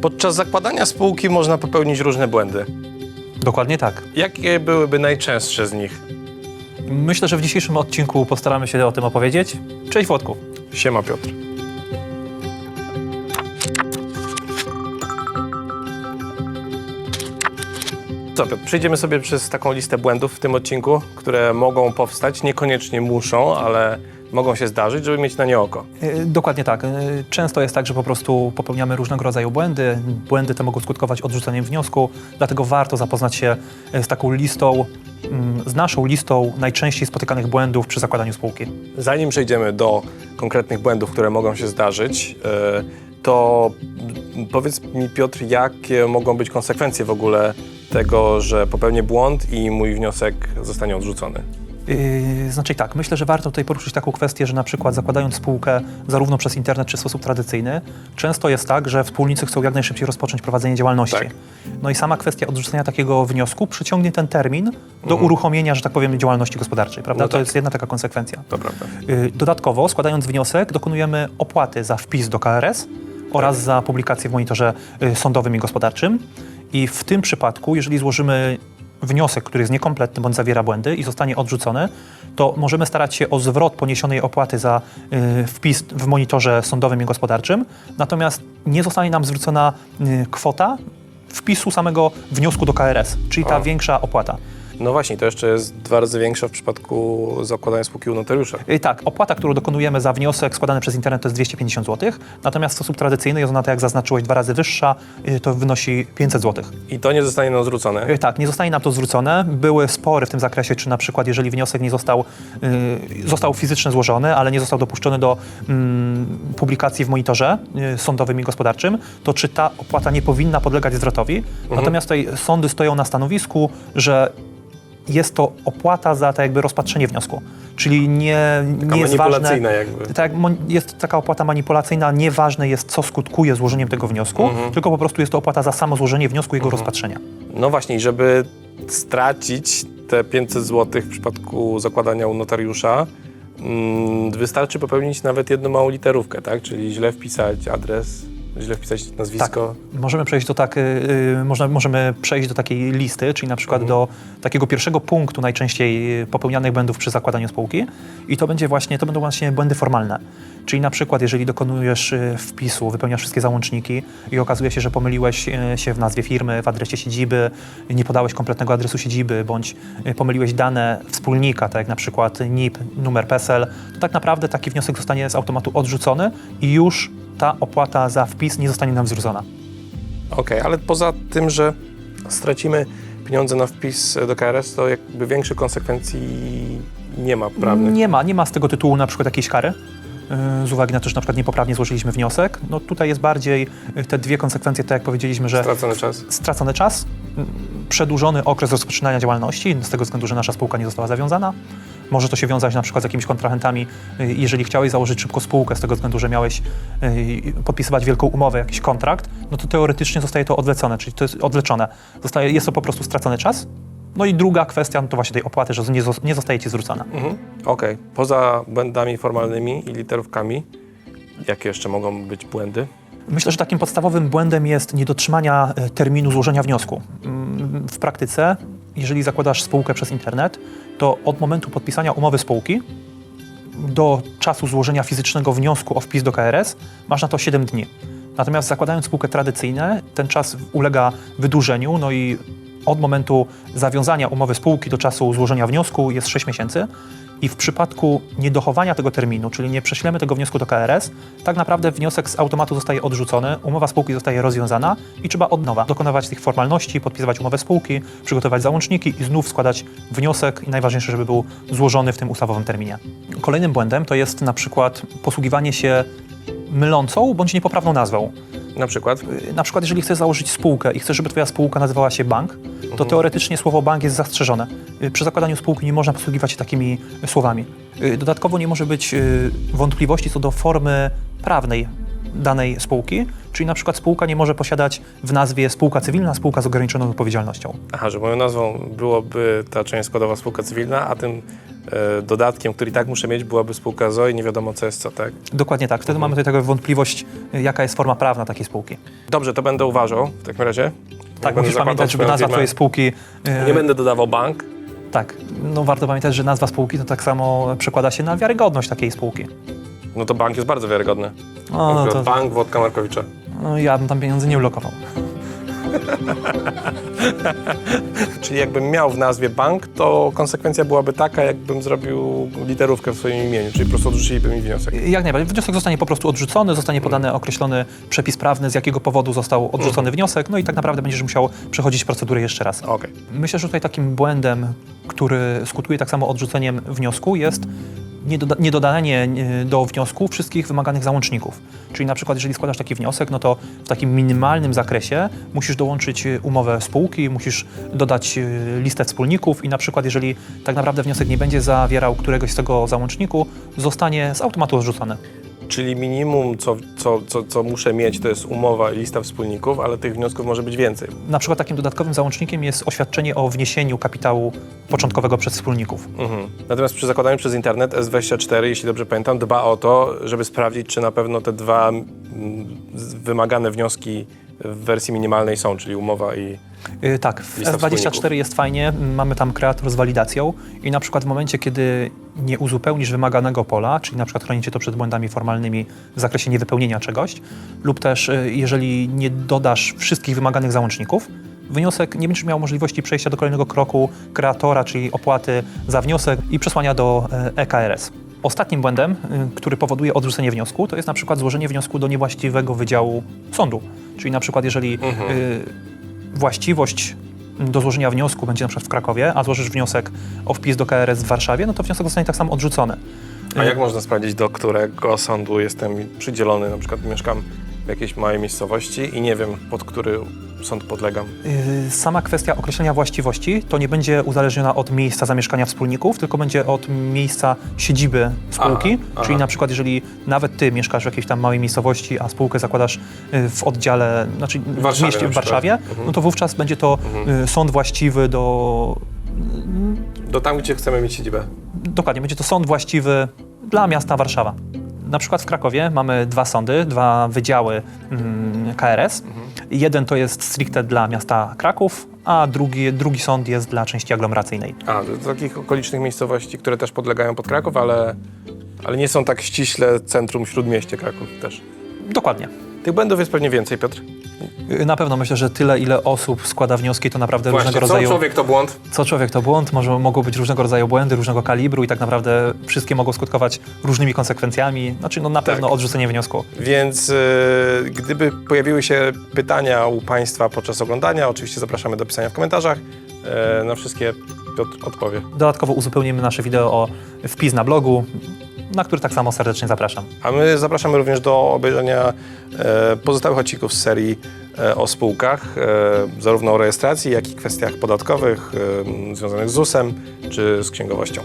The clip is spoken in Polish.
Podczas zakładania spółki można popełnić różne błędy. Dokładnie tak. Jakie byłyby najczęstsze z nich? Myślę, że w dzisiejszym odcinku postaramy się o tym opowiedzieć. Cześć Włodku. Siema Piotr. Co Piotr, przejdziemy sobie przez taką listę błędów w tym odcinku, które mogą powstać, niekoniecznie muszą, ale mogą się zdarzyć, żeby mieć na nie oko. E, Dokładnie tak. E, Często jest tak, że po prostu popełniamy różnego rodzaju błędy. Błędy te mogą skutkować odrzuceniem wniosku, dlatego warto zapoznać się e, z taką listą, mm, z naszą listą najczęściej spotykanych błędów przy zakładaniu spółki. Zanim przejdziemy do konkretnych błędów, które mogą się zdarzyć, to powiedz mi Piotr, jakie mogą być konsekwencje w ogóle tego, że popełnię błąd i mój wniosek zostanie odrzucony? Yy, Znaczy tak, myślę, że warto tutaj poruszyć taką kwestię, że na przykład zakładając spółkę zarówno przez internet czy w sposób tradycyjny, często jest tak, że wspólnicy chcą jak najszybciej rozpocząć prowadzenie działalności. Tak. No i sama kwestia odrzucenia takiego wniosku przyciągnie ten termin do uruchomienia, że tak powiem, działalności gospodarczej, prawda? No To tak. jest jedna taka konsekwencja. To prawda. Yy, Dodatkowo, składając wniosek, dokonujemy opłaty za wpis do KRS oraz za publikację w monitorze yy, sądowym i gospodarczym. I w tym przypadku, jeżeli złożymy wniosek, który jest niekompletny bądź zawiera błędy i zostanie odrzucony, to możemy starać się o zwrot poniesionej opłaty za yy, wpis w monitorze sądowym i gospodarczym, natomiast nie zostanie nam zwrócona yy, kwota wpisu samego wniosku do KRS, czyli ta większa opłata. No właśnie, to jeszcze jest dwa razy większa w przypadku zakładania spółki u notariusza. Tak, opłata, którą dokonujemy za wniosek składany przez internet to jest 250 zł, natomiast w sposób tradycyjny jest ona, tak jak zaznaczyłeś, dwa razy wyższa, y, to wynosi 500 zł. I to nie zostanie nam zwrócone. Y, Tak, nie zostanie nam to zwrócone. Były spory w tym zakresie, czy na przykład jeżeli wniosek nie został, y, został fizycznie złożony, ale nie został dopuszczony do mm, publikacji w monitorze y, sądowym i gospodarczym, to czy ta opłata nie powinna podlegać zwrotowi. Natomiast tutaj sądy stoją na stanowisku, że jest to opłata za tak jakby rozpatrzenie wniosku. Czyli nie, Taka nie jest ważne, manipulacyjna jakby. tak, jest taka opłata manipulacyjna, nieważne jest, co skutkuje złożeniem tego wniosku, Mhm. tylko po prostu jest to opłata za samo złożenie wniosku i jego rozpatrzenia. No właśnie, żeby stracić te 500 zł w przypadku zakładania u notariusza, mm, wystarczy popełnić nawet jedną małą literówkę, tak? Czyli źle wpisać adres, źle wpisać nazwisko. Możemy przejść do tak, y, y, można, możemy przejść do takiej listy, czyli na przykład Mhm. do takiego pierwszego punktu najczęściej y, popełnianych błędów przy zakładaniu spółki i to będzie właśnie, to będą właśnie błędy formalne. Czyli na przykład jeżeli dokonujesz wpisu, wypełniasz wszystkie załączniki i okazuje się, że pomyliłeś się w nazwie firmy, w adresie siedziby, nie podałeś kompletnego adresu siedziby, bądź pomyliłeś dane wspólnika, tak jak na przykład NIP, numer PESEL, to tak naprawdę taki wniosek zostanie z automatu odrzucony i już ta opłata za wpis nie zostanie nam zwrócona. Okej, ale poza tym, że stracimy pieniądze na wpis do KRS, to jakby większych konsekwencji nie ma prawnych. Nie ma, nie ma z tego tytułu na przykład jakiejś kary. yy, Z uwagi na to, że na przykład niepoprawnie złożyliśmy wniosek. No tutaj jest bardziej yy, te dwie konsekwencje, tak jak powiedzieliśmy, że Stracony czas. stracony czas, przedłużony okres rozpoczynania działalności, z tego względu, że nasza spółka nie została zawiązana. Może to się wiązać na przykład z jakimiś kontrahentami, yy, jeżeli chciałeś założyć szybko spółkę z tego względu, że miałeś yy, podpisywać wielką umowę, jakiś kontrakt, no to teoretycznie zostaje to odwlecone, czyli to jest odwleczone. Zostaje, jest to po prostu stracony czas. No i druga kwestia, no to właśnie tej opłaty, że nie, nie zostaje ci zwrócona. Mhm. Okej, poza błędami formalnymi i literówkami, jakie jeszcze mogą być błędy? Myślę, że takim podstawowym błędem jest niedotrzymania e, terminu złożenia wniosku. Mm, W praktyce, jeżeli zakładasz spółkę przez internet, to od momentu podpisania umowy spółki do czasu złożenia fizycznego wniosku o wpis do KRS masz na to 7 dni. Natomiast zakładając spółkę tradycyjną, ten czas ulega wydłużeniu, no i od momentu zawiązania umowy spółki do czasu złożenia wniosku jest 6 miesięcy. I w przypadku niedochowania tego terminu, czyli nie prześlemy tego wniosku do KRS, tak naprawdę wniosek z automatu zostaje odrzucony, umowa spółki zostaje rozwiązana i trzeba od nowa dokonywać tych formalności, podpisywać umowę spółki, przygotować załączniki i znów składać wniosek i najważniejsze, żeby był złożony w tym ustawowym terminie. Kolejnym błędem to jest na przykład posługiwanie się mylącą bądź niepoprawną nazwą. Na przykład? Y, Na przykład, jeżeli chcesz założyć spółkę i chcesz, żeby twoja spółka nazywała się bank, to teoretycznie słowo bank jest zastrzeżone. Y, Przy zakładaniu spółki nie można posługiwać się takimi y, słowami. Dodatkowo nie może być wątpliwości co do formy prawnej danej spółki, czyli na przykład spółka nie może posiadać w nazwie spółka cywilna, spółka z ograniczoną odpowiedzialnością. Aha, że moją nazwą byłoby ta część składowa spółka cywilna, a tym e, dodatkiem, który i tak muszę mieć, byłaby spółka ZO i nie wiadomo co jest co, tak? Dokładnie tak. Wtedy mamy tutaj taką wątpliwość, y, jaka jest forma prawna takiej spółki. Dobrze, to będę uważał w takim razie. Tak, Będę musisz pamiętać, żeby nazwa firmę. twojej spółki... y, Nie będę dodawał bank. Tak, no warto pamiętać, że nazwa spółki to tak samo przekłada się na wiarygodność takiej spółki. No to bank jest bardzo wiarygodny. O, no to, Bank Wodka Markowicza. no, ja bym tam pieniędzy nie ulokował. Czyli jakbym miał w nazwie bank, to konsekwencja byłaby taka, jakbym zrobił literówkę w swoim imieniu, czyli po prostu odrzuciliby mi wniosek. Jak najbardziej. Wniosek zostanie po prostu odrzucony, zostanie podany określony przepis prawny, z jakiego powodu został odrzucony wniosek, no i tak naprawdę będziesz musiał przechodzić procedurę jeszcze raz. Okej. Myślę, że tutaj takim błędem, który skutkuje tak samo odrzuceniem wniosku, jest niedoda- niedodanie e, do wniosku wszystkich wymaganych załączników. Czyli na przykład, jeżeli składasz taki wniosek, no to w takim minimalnym zakresie musisz dołączyć e, umowę spółki, musisz dodać e, listę wspólników i na przykład, jeżeli tak naprawdę wniosek nie będzie zawierał któregoś z tego załączniku, zostanie z automatu odrzucony. Czyli minimum, co, co, co, co muszę mieć, to jest umowa i lista wspólników, ale tych wniosków może być więcej. Na przykład takim dodatkowym załącznikiem jest oświadczenie o wniesieniu kapitału początkowego przez wspólników. Mhm. Natomiast przy zakładaniu przez internet S24, jeśli dobrze pamiętam, dba o to, żeby sprawdzić, czy na pewno te dwa mm, z- wymagane wnioski w wersji minimalnej są, czyli umowa i... Yy, tak, w Lista S24 wspólników. jest fajnie, mamy tam kreator z walidacją i na przykład w momencie, kiedy nie uzupełnisz wymaganego pola, czyli na przykład chronicie to przed błędami formalnymi w zakresie niewypełnienia czegoś, lub też y, jeżeli nie dodasz wszystkich wymaganych załączników, wniosek nie będziesz miał możliwości przejścia do kolejnego kroku kreatora, czyli opłaty za wniosek i przesłania do e, EKRS. Ostatnim błędem, y, który powoduje odrzucenie wniosku, to jest na przykład złożenie wniosku do niewłaściwego wydziału sądu. Czyli na przykład jeżeli Mhm. y, właściwość do złożenia wniosku będzie na przykład w Krakowie, a złożysz wniosek o wpis do KRS w Warszawie, no to wniosek zostanie tak samo odrzucony. A jak można sprawdzić, do którego sądu jestem przydzielony? Na przykład mieszkam jakiejś małej miejscowości i nie wiem, pod który sąd podlegam. Yy, Sama kwestia określenia właściwości to nie będzie uzależniona od miejsca zamieszkania wspólników, tylko będzie od miejsca siedziby spółki. Aha, aha. Czyli na przykład, jeżeli nawet ty mieszkasz w jakiejś tam małej miejscowości, a spółkę zakładasz yy, w oddziale, znaczy w, Warszawie mieście na w. Warszawie, Mhm. no to wówczas będzie to yy, sąd właściwy do. Do tam, gdzie chcemy mieć siedzibę. Dokładnie, będzie to sąd właściwy dla miasta Warszawa. Na przykład w Krakowie mamy dwa sądy, dwa wydziały mm, KRS. Jeden to jest stricte dla miasta Kraków, a drugi, drugi sąd jest dla części aglomeracyjnej. A, do takich okolicznych miejscowości, które też podlegają pod Kraków, ale, ale nie są tak ściśle centrum śródmieście Kraków też. Dokładnie. Tych błędów jest pewnie więcej, Piotr. Na pewno myślę, że tyle, ile osób składa wnioski, to naprawdę Właśnie, różnego co rodzaju. człowiek to błąd? Co człowiek to błąd, może mogą być różnego rodzaju błędy, różnego kalibru i tak naprawdę wszystkie mogą skutkować różnymi konsekwencjami. Znaczy, no na Tak. pewno odrzucenie wniosku. Więc e, gdyby pojawiły się pytania u Państwa podczas oglądania, oczywiście zapraszamy do pisania w komentarzach. E, na wszystkie Piotr odpowie. Dodatkowo uzupełnimy nasze wideo o wpis na blogu, na który tak samo serdecznie zapraszam. A my zapraszamy również do obejrzenia e, pozostałych odcinków z serii e, o spółkach, e, zarówno o rejestracji, jak i kwestiach podatkowych e, związanych z ZUS-em czy z księgowością.